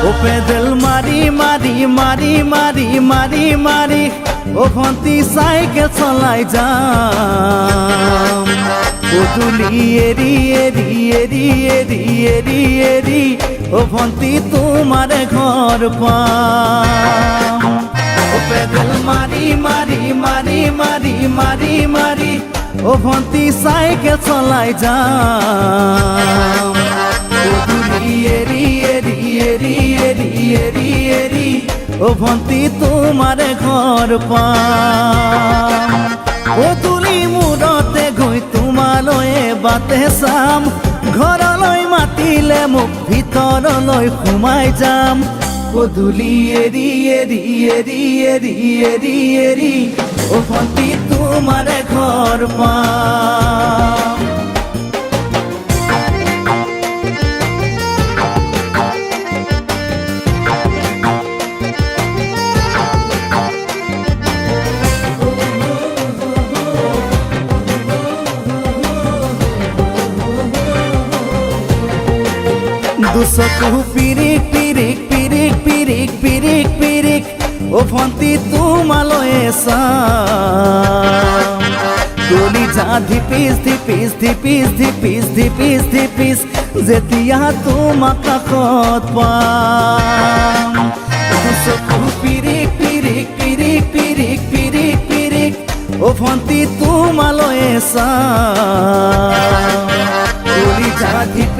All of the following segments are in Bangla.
মারি মারি মারি মারি মারি মারি ও ভন্তি সাইকেল চলাই যাম পদুলি এরি এরি এরি এরি এরি এরি ও ভন্তি তোমার ঘর পাম ও পেদল মারি মারি মারি মারি মারি মারি ও ভন্তি সাইকেল চলাই যাম ও ভন্তি তোমার ঘর পাম ও তুলি মূৰতে গৈ তোমালৈয়ে বাটে চাম ঘৰলৈ মাতিলে মোক ভিতৰলৈ সোমাই যাম। পদূলি এৰি এৰি এৰি এৰি এৰি এৰি ও ভন্তি তোমাৰ ঘৰ পাম দুচকু পিৰিক পিৰিক পিৰিক পিৰিক পিৰিক পিৰিক ও ভন্তি তোমালৈয়ে চাম গলি যা ধিপিচ ধিপিচ ধিপিচ ধিপিচ ধিপিচ ধিপিচ যেতিয়া তোমাক কাষত পাম। দুচকু পিৰিক পিৰিক পিৰিক পিৰিক পিৰিক পিৰিক ও ভন্তি তোমালৈয়ে চাম গলি যা ধিপিচ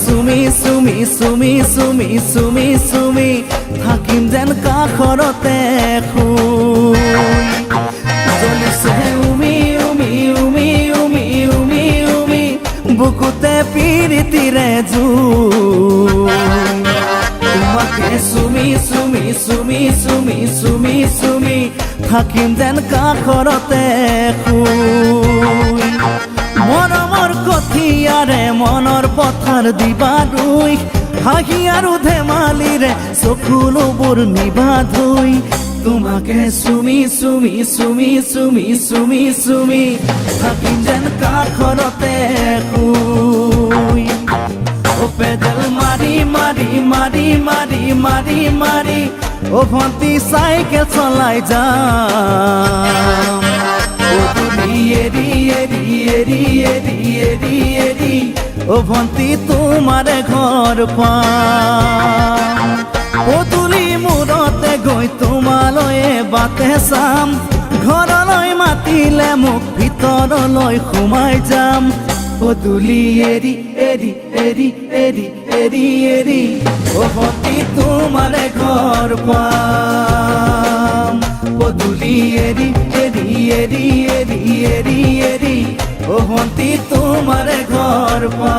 চুমি চুমি চুমি চুমি চুমি চুমি থাকিম যেন কাষৰতে জ্বলিছে উমি উমি উমি উমি উমি উমি বুকুতে পিৰিতিৰে জুই তোমাকে চুমি চুমি চুমি চুমি চুমি চুমি থাকিম যেন কাষৰতে শুই মনৰ পথাৰ দিবা ৰুই হাঁহি আৰু ধেমালিৰে চকুলোবোৰ নিবা ধুই তোমাকে চুমি চুমি চুমি চুমি চুমি চুমি থাকিম যেন কাষৰতে শুই পেডেল মারি মারি মারি মারি মারি মারি, ও ভন্তি সাইকেল চলাই ও তুমি এরি এরি এরি এরি ও ভন্তি তোমার ঘর পাম ও গৈ তোমালৈয়ে বাটে চাম ঘৰলৈ মাতিলে মোক ভিতৰলৈ সোমাই যাম। পদুলি এৰি এৰি এৰি এৰি এৰি এৰি ও ভন্তি তোমার ঘর পাম পদুলি এৰি এৰি এৰি এৰি এৰি হতি তোমার ঘর পা